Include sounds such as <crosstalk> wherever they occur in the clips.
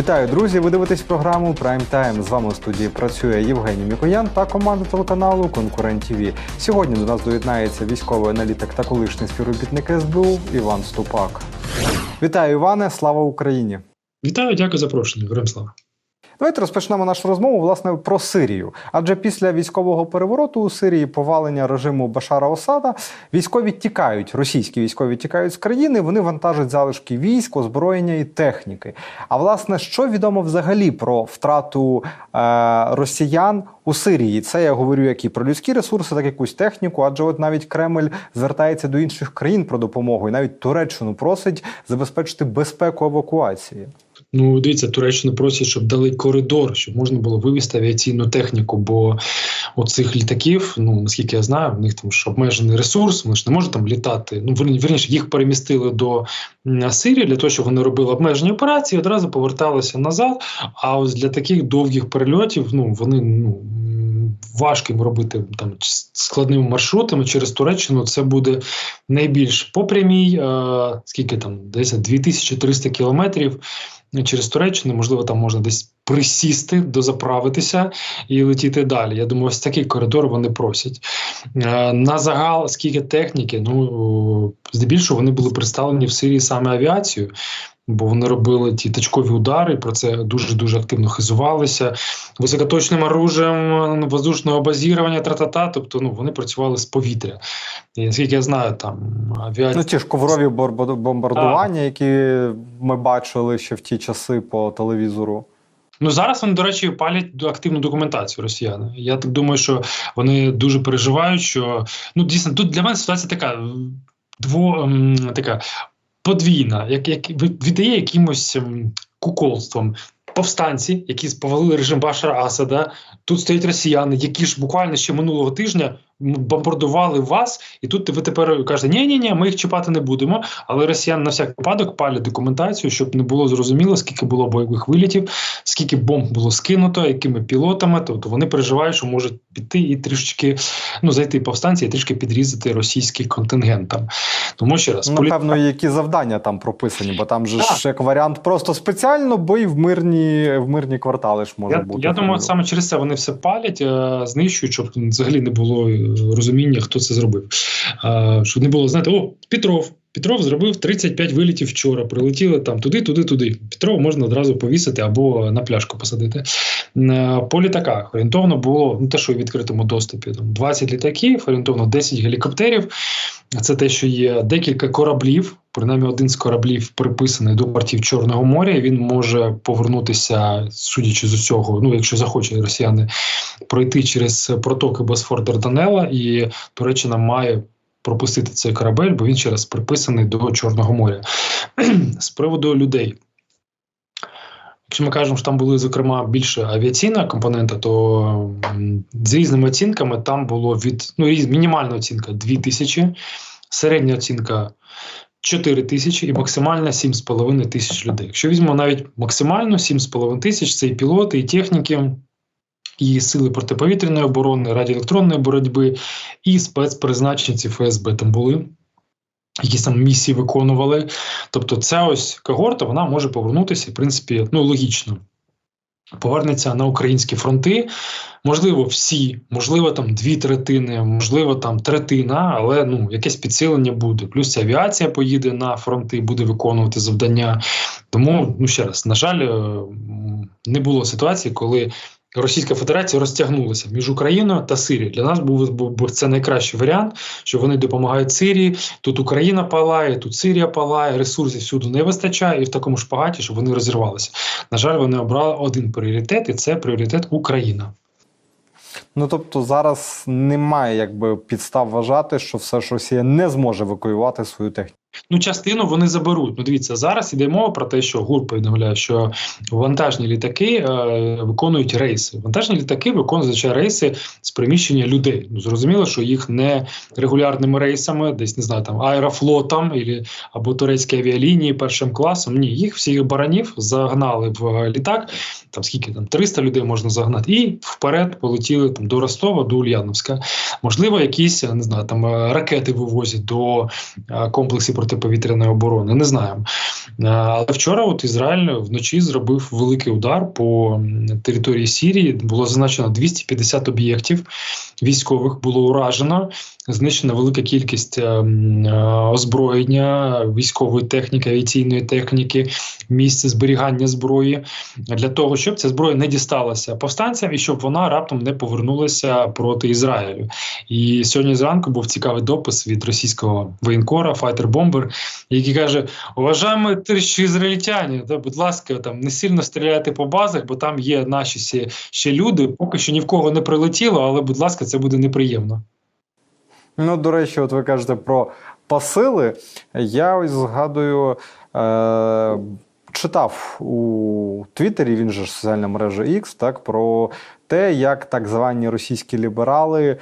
Вітаю, друзі! Ви дивитесь програму Прайм Тайм. З вами у студії працює Євгеній Мікоян та команда телеканалу Конкурент ТВ. Сьогодні до нас доєднається військовий аналітик та колишній співробітник СБУ Іван Ступак. Вітаю, Іване! Слава Україні! Вітаю, дякую за запрошення. Героям слава. Давайте розпочнемо нашу розмову власне про Сирію. Адже після військового перевороту у Сирії повалення режиму Башара Осада військові тікають, російські військові тікають з країни. Вони вантажать залишки військ, озброєння і техніки. А власне, що відомо взагалі про втрату е, росіян у Сирії? Це я говорю як і про людські ресурси, так і якусь техніку. Адже от навіть Кремль звертається до інших країн про допомогу, і навіть Туреччину просить забезпечити безпеку евакуації. Ну, дивіться, Туреччина просить, щоб дали коридор, щоб можна було вивезти авіаційну техніку. Бо оцих літаків, ну наскільки я знаю, в них там ж обмежений ресурс, вони ж не можуть там літати. Ну верніше, їх перемістили до Сирії для того, щоб вони робили обмежені операції, одразу поверталися назад. А ось для таких довгих перельотів, ну вони ну. Важко їм робити там складними маршрутами через Туреччину. Це буде найбільш по прямій, е, скільки там десь 2300 кілометрів через Туреччину. Можливо, там можна десь присісти, дозаправитися і летіти далі. Я думаю, ось такий коридор вони просять. Е, на загал, скільки техніки, ну здебільшого вони були представлені в Сирії саме авіацією. Бо вони робили ті точкові удари, про це дуже дуже активно хизувалися високоточним оружием воздушного базірування, тра-та-та, Тобто, ну вони працювали з повітря. І наскільки я знаю, там авіація... Ну, ті ж коврові бомбардування, а. які ми бачили ще в ті часи по телевізору. Ну зараз вони, до речі, палять активну документацію росіяни. Я так думаю, що вони дуже переживають, що ну дійсно тут для мене ситуація така дво така подвійна, як як віддає якимось ем, куколством. Повстанці, які сповалили режим Башара Асада, тут стоять росіяни, які ж буквально ще минулого тижня бомбардували вас, і тут ви тепер кажете, ні ні ні ми їх чіпати не будемо. Але росіяни на всяк випадок палять документацію, щоб не було зрозуміло, скільки було бойових вилітів, скільки бомб було скинуто, якими пілотами. Тобто вони переживають, що можуть піти і трішечки ну зайти повстанці і трішки підрізати російський контингент там. Тому ще раз ну, напевно, полі... які завдання там прописані, бо там же ж як варіант просто спеціально бой в мирні в мирні квартали ж може я, бути. Я думаю, саме через це вони все палять, е, знищують, щоб взагалі не було е, розуміння, хто це зробив. Щоб не було знати, о, Петров. Петров зробив 35 вилітів вчора. Прилетіли там туди, туди, туди. Петров можна одразу повісити або на пляшку посадити. По літаках орієнтовно було ну те, що в відкритому доступі там 20 літаків, орієнтовно 10 гелікоптерів. Це те, що є декілька кораблів. Принаймні, один з кораблів приписаний до портів Чорного моря. Він може повернутися, судячи з усього, ну якщо захочуть росіяни пройти через протоки Босфор Дарданела, і Туреччина має пропустити цей корабель, бо він ще раз приписаний до Чорного моря. З приводу людей. Якщо ми кажемо, що там були, зокрема, більше авіаційна компонента, то з різними оцінками там було від ну, мінімальна оцінка 2 тисячі, середня оцінка 4 тисячі і максимально 7,5 тисяч людей. Якщо візьмемо навіть максимально 7,5 тисяч, це і пілоти, і техніки, і сили протиповітряної оборони, радіоелектронної боротьби, і спецпризначенці ФСБ там були. Якісь там місії виконували. Тобто, ця ось когорта вона може повернутися, в принципі, ну логічно. Повернеться на українські фронти, можливо, всі, можливо, там дві третини, можливо, там третина, але ну якесь підсилення буде. Плюс авіація поїде на фронти, буде виконувати завдання. Тому, ну ще раз, на жаль, е, не було ситуації, коли Російська Федерація розтягнулася між Україною та Сирією. Для нас був, був це найкращий варіант, що вони допомагають Сирії. Тут Україна палає, тут Сирія палає, ресурсів всюди не вистачає, і в такому шпагаті, щоб вони розірвалися. На жаль, вони обрали один пріоритет, і це пріоритет Україна. Ну тобто зараз немає якби підстав вважати, що все ж Росія не зможе евакуювати свою техніку. Ну, частину вони заберуть. Ну, дивіться, зараз іде мова про те, що ГУР повідомляє, що вантажні літаки е, виконують рейси. Вантажні літаки виконують рейси з приміщення людей. Ну, зрозуміло, що їх не регулярними рейсами, десь не знаю, там аерофлотом або турецькі авіалінії першим класом. Ні, їх всіх баранів загнали в літак. Там скільки там 300 людей можна загнати, і вперед полетіли там до Ростова, до Ульяновська. Можливо, якісь не знаю, там ракети вивозять до е, комплексів протиповітряної оборони. Не знаємо. Е, Але вчора, от Ізраїль вночі зробив великий удар по території Сірії. Було зазначено 250 об'єктів військових було уражено. Знищена велика кількість е, е, озброєння, військової техніки, авіаційної техніки, місце зберігання зброї для того, щоб ця зброя не дісталася повстанцям і щоб вона раптом не повернулася проти Ізраїлю. І сьогодні зранку був цікавий допис від російського воєнкора, файтер-бомбер, який каже: Уважаємо тисячі ізраїльтяни, да, будь ласка, там не сильно стріляйте по базах, бо там є наші ще люди. Поки що ні в кого не прилетіло, але будь ласка, це буде неприємно. Ну, до речі, от ви кажете про посили. Я ось згадую, е, читав у Твіттері, він же соціальна мережа X, так, про те, як так звані російські ліберали.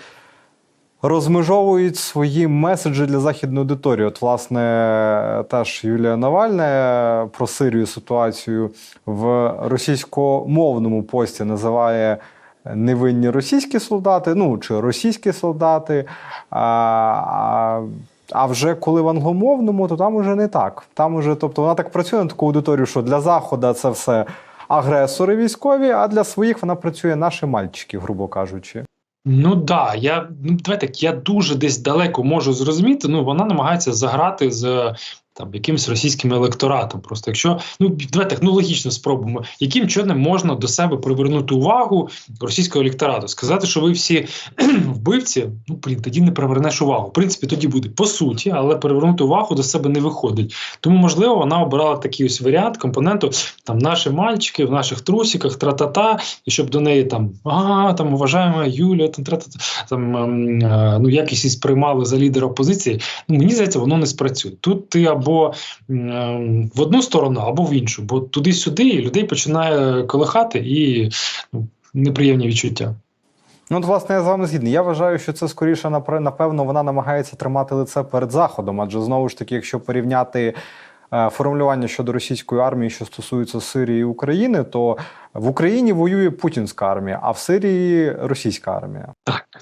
Розмежовують свої меседжі для західної аудиторії. От, власне, теж Юлія Навальна про Сирію ситуацію в російськомовному пості називає невинні російські солдати, ну чи російські солдати. А, а, вже коли в англомовному, то там уже не так. Там уже, тобто вона так працює на таку аудиторію, що для Заходу це все агресори військові, а для своїх вона працює наші мальчики, грубо кажучи. Ну да, я ну давайте так, я дуже десь далеко можу зрозуміти. Ну вона намагається заграти з там якимось російським електоратом. Просто якщо ну давайте так, ну спробуємо, яким чином можна до себе привернути увагу російського електорату, сказати, що ви всі <clears throat> вбивці, ну блін, тоді не привернеш увагу. В принципі, тоді буде по суті, але привернути увагу до себе не виходить. Тому можливо вона обирала такий ось варіант компоненту там наші мальчики в наших трусиках, тра-та-та, і щоб до неї там а там уважаємо Юля, там тра-та-та, там ем, е, ну якісь і сприймали за лідера опозиції. Ну мені здається, воно не спрацює. Тут ти або м, в одну сторону, або в іншу, бо туди-сюди людей починає колихати і ну, неприємні відчуття. Ну, от, власне, я з вами згідний. Я вважаю, що це скоріше напевно вона намагається тримати лице перед заходом, адже знову ж таки, якщо порівняти е, формулювання щодо російської армії, що стосується Сирії і України, то в Україні воює путінська армія, а в Сирії російська армія.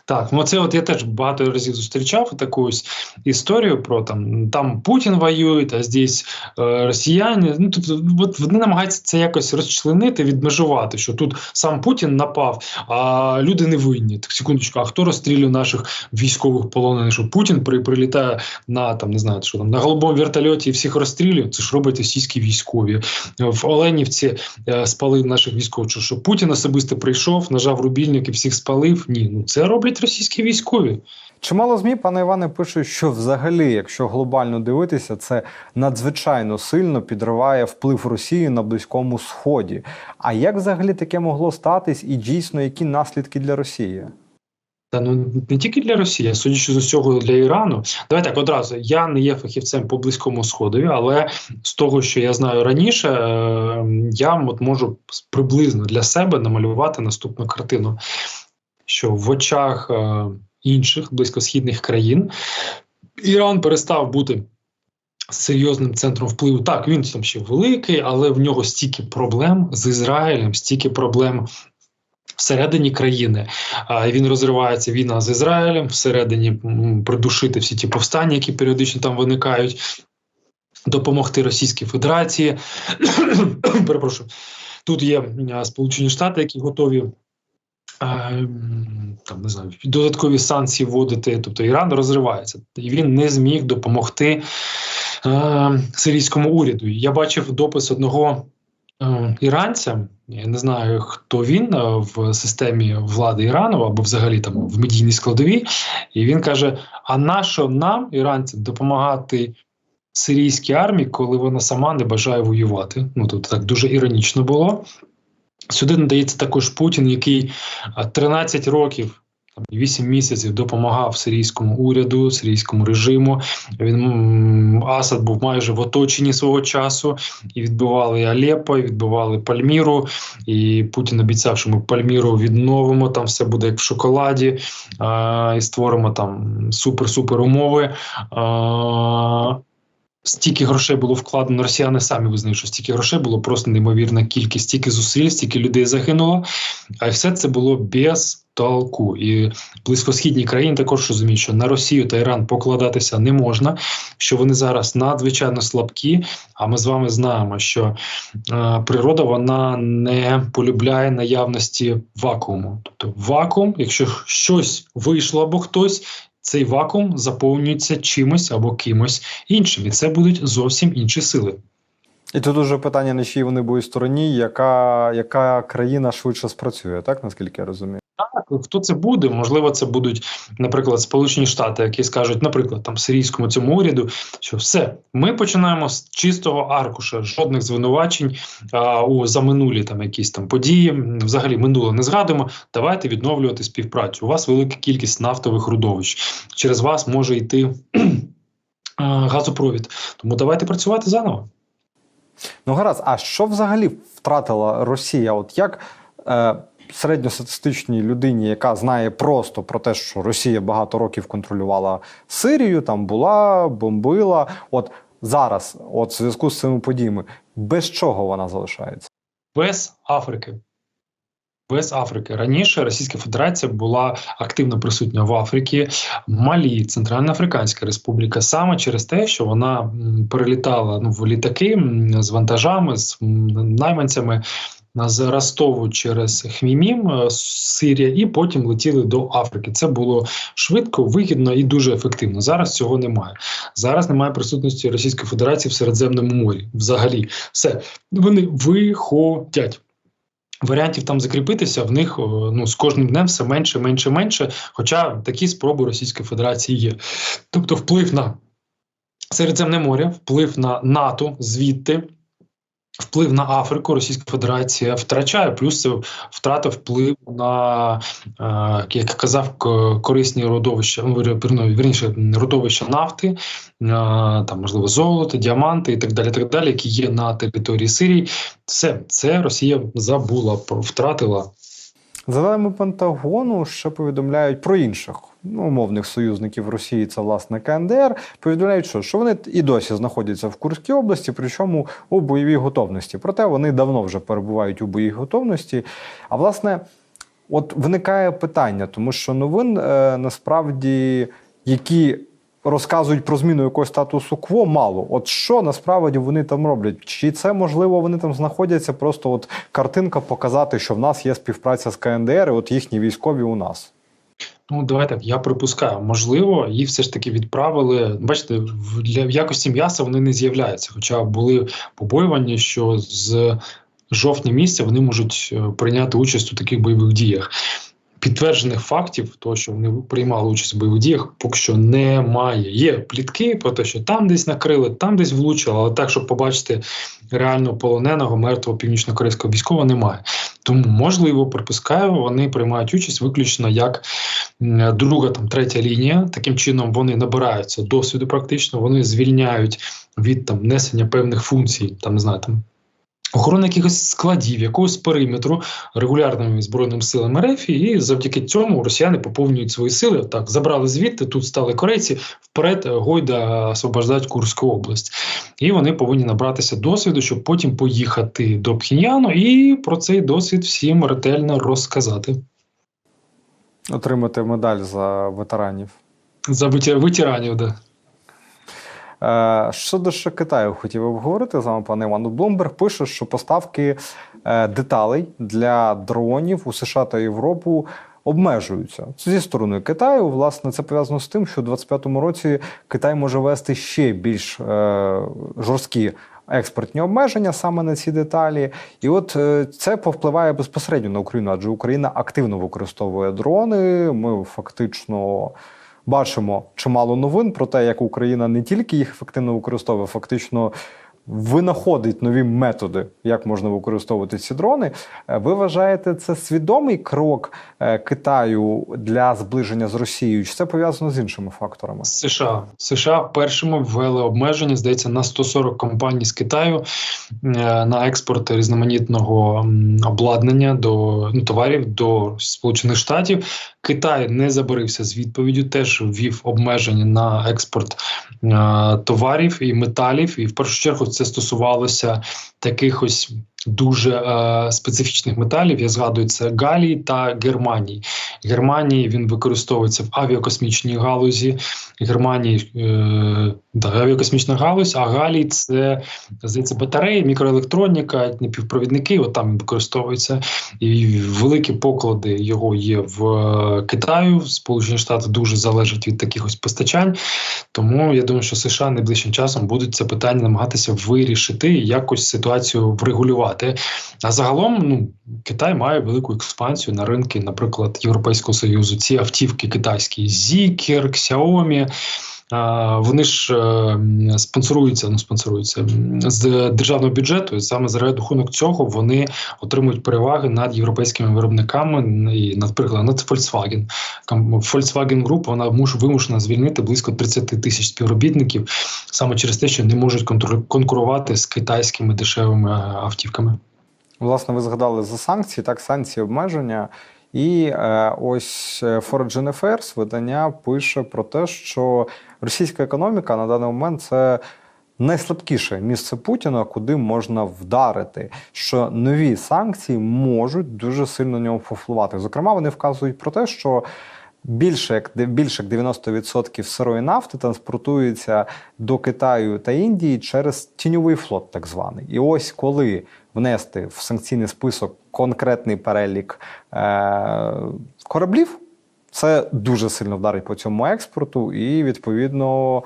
Так, ну це от я теж багато разів зустрічав таку ось історію про там там Путін воює, а здесь е, росіяни. Ну тобто, от вони намагаються це якось розчленити, відмежувати, що тут сам Путін напав, а люди не винні. Так секундочку, а хто розстрілює наших військових полонених? Що Путін при, прилітає на там не знаю, що там на голубому вертольоті і всіх розстрілює? Це ж роблять російські військові в Оленівці е, спалив наших військових. Що, що Путін особисто прийшов, нажав рубільник і всіх спалив? Ні, ну це роблять російські військові. Чимало змі, пане Іване, пишуть, що взагалі, якщо глобально дивитися, це надзвичайно сильно підриває вплив Росії на Близькому Сході. А як взагалі таке могло статись, і дійсно які наслідки для Росії? Та ну не тільки для Росії, а судячи з усього для Ірану. Давай так одразу. Я не є фахівцем по близькому сходові, але з того, що я знаю раніше, е, я от можу приблизно для себе намалювати наступну картину, що в очах е, інших близькосхідних країн Іран перестав бути. Серйозним центром впливу так він там ще великий, але в нього стільки проблем з Ізраїлем, стільки проблем всередині країни. Він розривається війна з Ізраїлем, всередині придушити всі ті повстання, які періодично там виникають, допомогти Російській Федерації. <coughs> Перепрошую, тут є Сполучені Штати, які готові. Там не знаю, додаткові санкції вводити, тобто Іран розривається, і він не зміг допомогти е, сирійському уряду. Я бачив допис одного іранця. Я не знаю, хто він е, в системі влади Ірану або взагалі там в медійній складовій. І він каже: А нащо нам, іранцям, допомагати сирійській армії, коли вона сама не бажає воювати? Ну тут так дуже іронічно було. Сюди надається також Путін, який е, 13 років. 8 місяців допомагав сирійському уряду, сирійському режиму. Він Асад був майже в оточенні свого часу, і відбивали Алеппо, і відбивали Пальміру. І Путін обіцяв, що ми Пальміру відновимо. Там все буде як в шоколаді, а, і створимо там супер-супер умови. А, стільки грошей було вкладено, росіяни самі визнають, що стільки грошей було просто неймовірна кількість, стільки зусиль, стільки людей загинуло. А все це було без толку. І близькосхідні країни також розуміють, що на Росію та Іран покладатися не можна, що вони зараз надзвичайно слабкі. А ми з вами знаємо, що е, природа вона не полюбляє наявності вакууму. Тобто, вакуум, якщо щось вийшло або хтось. Цей вакуум заповнюється чимось або кимось іншим, і це будуть зовсім інші сили. І тут уже питання, на чій вони будуть стороні, яка, яка країна швидше спрацює, так наскільки я розумію? Так, хто це буде? Можливо, це будуть, наприклад, Сполучені Штати, які скажуть, наприклад, там сирійському цьому уряду, що все, ми починаємо з чистого аркуша, жодних звинувачень а, у за минулі там якісь там події. Взагалі минуле не згадуємо. Давайте відновлювати співпрацю. У вас велика кількість нафтових родовищ. Через вас може йти газопровід. Тому давайте працювати заново. Ну гаразд, а що взагалі втратила Росія? От як е, середньостатистичній людині, яка знає просто про те, що Росія багато років контролювала Сирію, там була, бомбила. От зараз, от в зв'язку з цими подіями, без чого вона залишається? без Африки. Без Африки раніше Російська Федерація була активно присутня в Африці, Малі, Центральна Африканська Республіка, саме через те, що вона перелітала ну, в літаки з вантажами, з найманцями з Ростову через Хмімім, е, Сирія, і потім летіли до Африки. Це було швидко, вигідно і дуже ефективно. Зараз цього немає. Зараз немає присутності Російської Федерації в Середземному морі. Взагалі, все вони виходять. Варіантів там закріпитися в них ну з кожним днем все менше, менше, менше. Хоча такі спроби Російської Федерації є. Тобто, вплив на Середземне море, вплив на НАТО звідти. Вплив на Африку Російська Федерація втрачає, плюс це втрата вплив на, е, як казав, корисні родовища, ну, вірніше, родовища нафти, е, там можливо золото, діаманти і так далі, так далі, які є на території Сирії. Все це Росія забула, про- втратила. За даними Пентагону, ще повідомляють про інших ну, умовних союзників Росії, це власне КНДР. Повідомляють, що, що вони і досі знаходяться в Курській області, причому у бойовій готовності. Проте вони давно вже перебувають у бойовій готовності. А власне, от виникає питання, тому що новин е, насправді, які розказують про зміну якогось статусу кво, мало. От що насправді вони там роблять? Чи це можливо вони там знаходяться? Просто от картинка показати, що в нас є співпраця з КНДР, і от їхні військові у нас. Ну, давай так, я припускаю, можливо, їх все ж таки відправили. Бачите, в для в якості м'яса вони не з'являються. Хоча були побоювання, що з жовтня місяця вони можуть е, прийняти участь у таких бойових діях. Підтверджених фактів, того, що вони приймали участь у бойових діях, поки що немає. Є плітки про те, що там десь накрили, там десь влучили, але так, щоб побачити реально полоненого, мертвого північно-корейського військового, немає. Тому, можливо, припускаю, вони приймають участь виключно як друга, там третя лінія. Таким чином вони набираються досвіду. Практично вони звільняють від там несення певних функцій, там не знаю, там. Охорона якихось складів, якогось периметру регулярними збройними силами РФ, і завдяки цьому росіяни поповнюють свої сили. Так забрали звідти, тут стали корейці вперед, е, гойда освобождать Курську область, і вони повинні набратися досвіду, щоб потім поїхати до Пхеньяну і про цей досвід всім ретельно розказати. Отримати медаль за ветеранів. За ветеранів, да. Е, Щодо ще Китаю, хотів обговорити з вами, пане Івану. Блумберг пише, що поставки е, деталей для дронів у США та Європу обмежуються. Зі сторони Китаю. Власне, це пов'язано з тим, що у 2025 році Китай може ввести ще більш е, жорсткі. Експортні обмеження саме на ці деталі, і от е, це повпливає безпосередньо на Україну, адже Україна активно використовує дрони. Ми фактично бачимо чимало новин про те, як Україна не тільки їх ефективно використовує, фактично винаходить нові методи, як можна використовувати ці дрони. Е, Ви вважаєте це свідомий крок е, Китаю для зближення з Росією? Чи це пов'язано з іншими факторами? США США першими ввели обмеження, здається, на 140 компаній з Китаю е, на експорт різноманітного обладнання до ну, товарів до Сполучених Штатів. Китай не забарився з відповіддю, теж ввів обмеження на експорт е, товарів і металів. І в першу чергу це стосувалося таких ось дуже е, специфічних металів. Я згадую це Галії та Германії. Германії він використовується в авіакосмічній галузі. Германії е, да, авіакосмічна галузь, а Галій це здається батареї, мікроелектроніка, напівпровідники. От там використовується. І великі поклади його є в е, Китаю. Сполучені Штати дуже залежать від таких ось постачань. Тому я думаю, що США найближчим часом будуть це питання намагатися вирішити якось ситуацію врегулювати. А загалом, ну Китай має велику експансію на ринки, наприклад, Європейського союзу. Ці автівки китайські Zikr, Xiaomi, Вони ж е, спонсоруються, ну спонсоруються з державного бюджету, і саме за рахунок цього вони отримують переваги над європейськими виробниками і, наприклад, над Volkswagen. Volkswagen Group вона муш- вимушена звільнити близько 30 тисяч співробітників саме через те, що не можуть конкурувати з китайськими дешевими е, автівками. Власне, ви згадали за санкції, так, санкції обмеження. І е, ось е, Foreign Affairs видання пише про те, що російська економіка на даний момент це найслабкіше місце Путіна, куди можна вдарити. Що нові санкції можуть дуже сильно на нього повпливати. Зокрема, вони вказують про те, що більше як більше як 90% сирої нафти транспортується до Китаю та Індії через тіньовий флот, так званий. І ось коли внести в санкційний список конкретний перелік е- кораблів, це дуже сильно вдарить по цьому експорту і відповідно.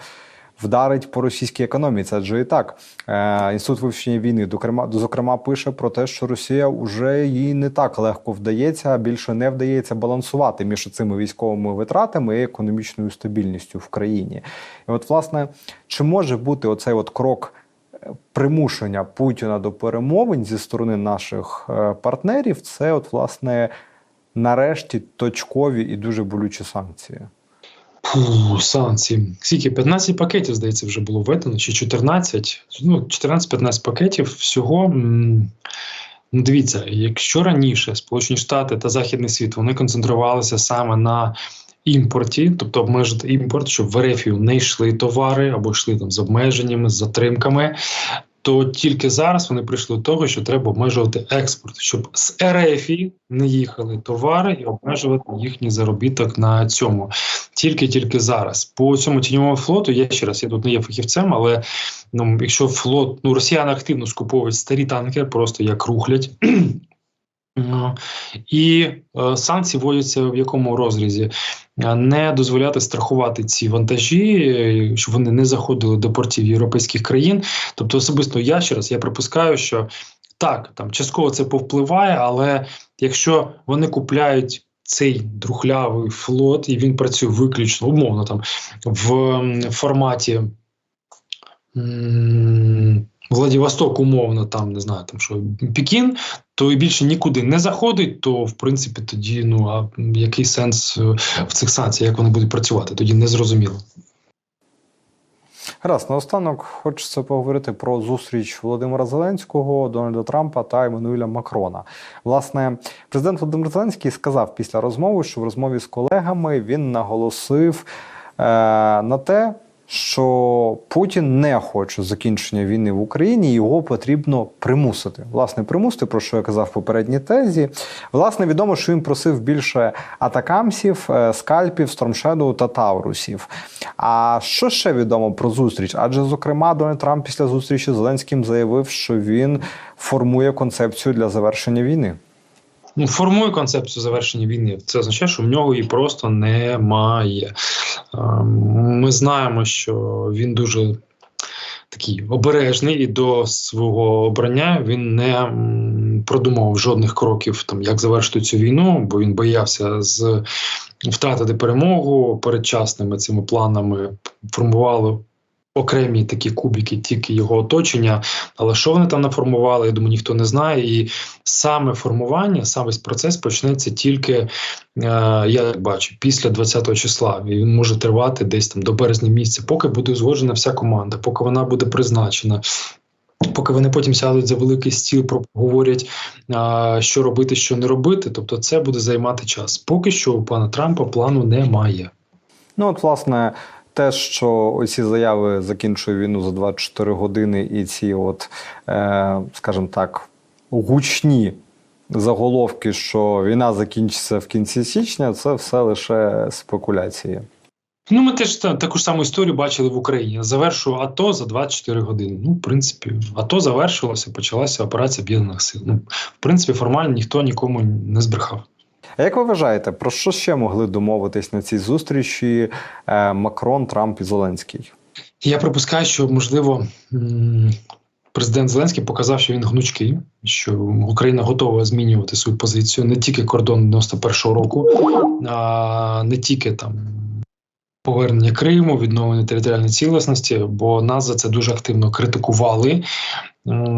Вдарить по російській економіці, адже і так е, інститут вивчення війни зокрема пише про те, що Росія вже їй не так легко вдається, більше не вдається балансувати між цими військовими витратами і економічною стабільністю в країні. І от, власне, чи може бути оцей от крок примушення Путіна до перемовин зі сторони наших е, партнерів? Це, от, власне, нарешті точкові і дуже болючі санкції. Фу, санкції. Скільки? 15 пакетів, здається, вже було введено, чи 14. Ну, 14-15 пакетів всього. Ну, дивіться, якщо раніше Сполучені Штати та Західний світ вони концентрувалися саме на імпорті, тобто обмежити імпорт, щоб в РФ не йшли товари або йшли там з обмеженнями, з затримками. То тільки зараз вони прийшли до того, що треба обмежувати експорт, щоб з РФ не їхали товари і обмежувати їхній заробіток на цьому. Тільки-тільки зараз. По цьому тіньовому флоту, я ще раз, я тут не є фахівцем, але ну, якщо флот, ну росіяни активно скуповують старі танкери, просто як рухлять. І е, санкції вводяться в якому розрізі? Е, Не дозволяти страхувати ці вантажі, е, щоб вони не заходили до портів європейських країн. Тобто, особисто я ще раз я припускаю, що так, там частково це повпливає, але якщо вони купляють цей друхлявий флот, і він працює виключно умовно там в форматі. Владивосток, умовно, там не знаю, там що Пекін, то і більше нікуди не заходить, то в принципі тоді ну а який сенс е, в цих санкціях, як вони будуть працювати? Тоді не зрозуміло. Гаразд, наостанок хочеться поговорити про зустріч Володимира Зеленського, Дональда Трампа та Еммануеля Макрона. Власне, президент Володимир Зеленський сказав після розмови, що в розмові з колегами він наголосив е, на те, що Путін не хоче закінчення війни в Україні, його потрібно примусити. Власне, примусити, про що я казав в попередній тезі. Власне, відомо, що він просив більше атакамсів, е, скальпів, стормшедоу та таурусів. А що ще відомо про зустріч? Адже, зокрема, Дональд Трамп після зустрічі з Зеленським заявив, що він формує концепцію для завершення війни. Ну, формує концепцію завершення війни. Це означає, що в нього її просто немає. Ем, Ми знаємо, що він дуже такий обережний і до свого обрання він не продумав жодних кроків, там як завершити цю війну, бо він боявся з втратити перемогу передчасними цими планами. Формувало окремі такі кубики, тільки його оточення. Але що вони там наформували, я думаю, ніхто не знає. І саме формування, саме процес почнеться тільки, е, я бачу, після 20 числа. І він може тривати десь там до березня місяця, поки буде узгоджена вся команда, поки вона буде призначена. Поки вони потім сядуть за великий стіл, проговорять, а, що робити, що не робити. Тобто, це буде займати час. Поки що у пана Трампа плану немає. Ну, от, власне, те, що оці заяви закінчує війну за 24 години, і ці, от, е, скажімо так, гучні заголовки, що війна закінчиться в кінці січня, це все лише спекуляції. Ну, ми теж та, таку ж саму історію бачили в Україні. Завершу АТО за 24 години. Ну, в принципі, АТО завершилося, почалася операція об'єднаних сил. Ну, в принципі, формально ніхто нікому не збрехав. А як ви вважаєте, про що ще могли домовитись на цій зустрічі е, Макрон, Трамп і Зеленський? Я припускаю, що можливо. Президент Зеленський показав, що він гнучкий, що Україна готова змінювати свою позицію не тільки кордон 91-го року, а не тільки там повернення Криму, відновлення територіальної цілісності, бо нас за це дуже активно критикували.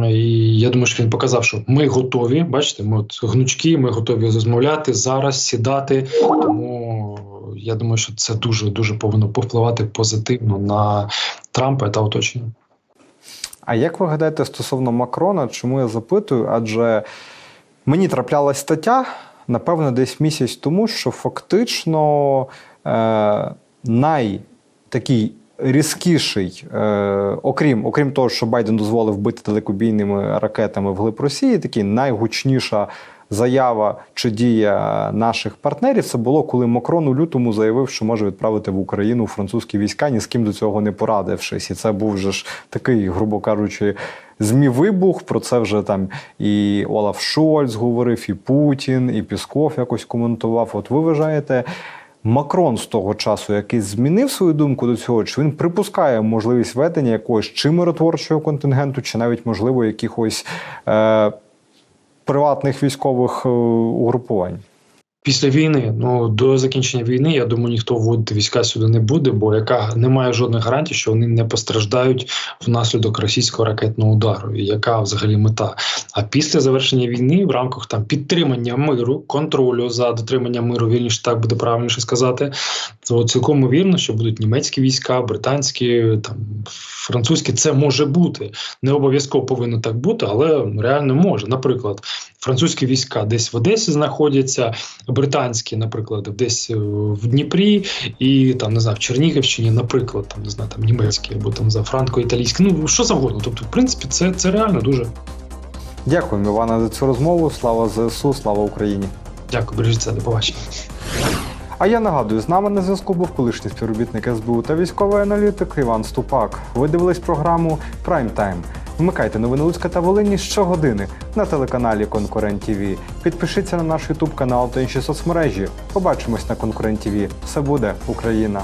І я думаю, що він показав, що ми готові. Бачите, ми от гнучки, ми готові розмовляти зараз, сідати. Тому я думаю, що це дуже дуже повинно повпливати позитивно на Трампа та оточення. А як ви гадаєте стосовно Макрона, чому я запитую? Адже мені траплялась стаття, напевно, десь місяць тому, що фактично е, най такий різкіший, е, окрім, окрім того, що Байден дозволив бити далекобійними ракетами вглиб Росії, такий найгучніша заява чи дія наших партнерів це було, коли Макрон у лютому заявив, що може відправити в Україну французькі війська, ні з ким до цього не порадившись. І це був вже ж такий, грубо кажучи, змі вибух. Про це вже там і Олаф Шольц говорив, і Путін, і Пісков якось коментував. От ви вважаєте. Макрон з того часу який змінив свою думку до цього, чи він припускає можливість ведення якогось чи миротворчого контингенту, чи навіть можливо якихось е, приватних військових е, угрупувань? Після війни, ну до закінчення війни, я думаю, ніхто вводити війська сюди не буде, бо яка немає жодних гарантій, що вони не постраждають внаслідок російського ракетного удару. І яка взагалі мета? А після завершення війни, в рамках там підтримання миру, контролю за дотриманням миру, вільніше так буде правильніше сказати, то цілком ймовірно, що будуть німецькі війська, британські, там французькі. Це може бути. Не обов'язково повинно так бути, але реально може. Наприклад, французькі війська десь в Одесі знаходяться британські, наприклад, десь е, в Дніпрі, і там не знаю, в Чернігівщині, наприклад, там не знаю, там німецькі або там за франко-італійські. Ну що завгодно. Тобто, в принципі, це, це реально дуже. Дякуємо, Івана, за цю розмову. Слава ЗСУ, слава Україні. Дякую, бережіть себе, до побачення. А я нагадую, з нами на зв'язку був колишній співробітник СБУ та військовий аналітик Іван Ступак. Ви дивились програму Прайм Тайм. Вмикайте новини Луцька та Волині щогодини на телеканалі Конкурент ТВ. Підпишіться на наш Ютуб канал та інші соцмережі. Побачимось на Конкурент ТВ. Все буде Україна!